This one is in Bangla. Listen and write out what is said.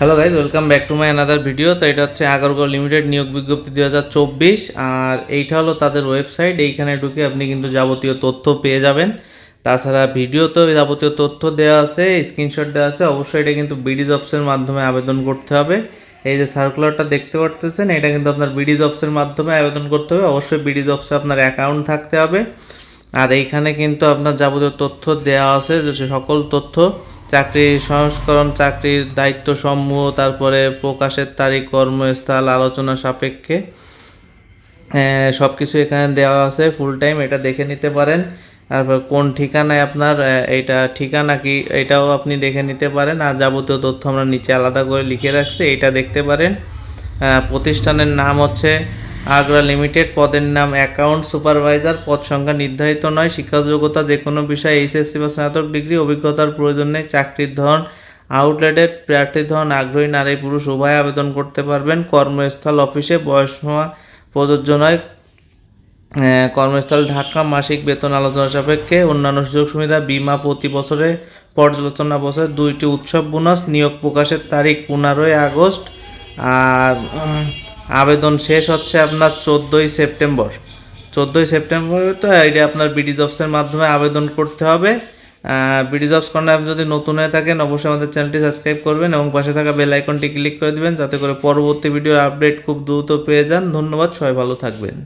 Hello guys welcome back to my another video তো এটা হচ্ছে আগরগড় লিমিটেড নিয়োগ বিজ্ঞপ্তি দুই হাজার চব্বিশ, আর এইটা হলো তাদের ওয়েবসাইট এইখানে ঢুকে আপনি কিন্তু যাবতীয় তথ্য পেয়ে যাবেন। তাছাড়া ভিডিওতেও যাবতীয় তথ্য দেওয়া আছে স্ক্রিনশট দেওয়া আছে। অবশ্যই এটা কিন্তু বিডিজ অফিসের মাধ্যমে আবেদন করতে হবে। এই যে সার্কুলারটা দেখতে পারতেছেন, এটা কিন্তু আপনার বিডিজ অফিসের মাধ্যমে আবেদন করতে হবে। অবশ্যই বিডিজ অফিসে আপনার অ্যাকাউন্ট থাকতে হবে। আর এইখানে কিন্তু আপনার যাবতীয় তথ্য দেওয়া আছে, যে সকল তথ্য। চাকরির সংস্করণ, চাকরির দায়িত্ব সমূহ তারপরে প্রকাশের তারিখ, কর্মস্থল, আলোচনা সাপেক্ষে সব কিছু এখানে দেওয়া আছে ফুল টাইম এটা দেখে নিতে পারেন। তারপর কোন ঠিকানায় আপনার এইটা ঠিকানা কি, এটাও আপনি দেখে নিতে পারেন। আর যাবতীয় তথ্য আমরা নিচে আলাদা করে লিখে রাখছি, এটা দেখতে পারেন। প্রতিষ্ঠানের নাম হচ্ছে আগ্রা লিমিটেড পদের নাম অ্যাকাউন্ট সুপারভাইজার, পদ সংখ্যা নির্ধারিত নয়, শিক্ষাযোগ্যতা যে কোনো বিষয়ে এইচএসসি বা স্নাতক ডিগ্রি, অভিজ্ঞতার প্রয়োজন নেই, চাকরির ধরন আউটলেটেড প্রার্থীর ধরন আগ্রহী নারী পুরুষ উভয় আবেদন করতে পারবেন, কর্মস্থল অফিসে বয়স প্রযোজ্য নয়। কর্মস্থল ঢাকা মাসিক বেতন আলোচনা সাপেক্ষে অন্যান্য সুযোগ সুবিধা, বিমা প্রতি বছরে পর্যালোচনা বছর দুইটি উৎসব বোনাস, নিয়োগ প্রকাশের তারিখ পনেরোই আগস্ট, আর আবেদন শেষ হচ্ছে আপনার চোদ্দোই সেপ্টেম্বর। চোদ্দোই সেপ্টেম্বর তো এটা আপনার বিডি জবসের মাধ্যমে আবেদন করতে হবে। বিডি জবস কর্নার আপনি যদি নতুন হয়ে থাকেন, অবশ্যই আমাদের চ্যানেলটি সাবস্ক্রাইব করবেন এবং পাশে থাকা বেল আইকনটি ক্লিক করে দেবেন, যাতে করে পরবর্তী ভিডিওর আপডেট খুব দ্রুত পেয়ে যান। ধন্যবাদ, সবাই ভালো থাকবেন।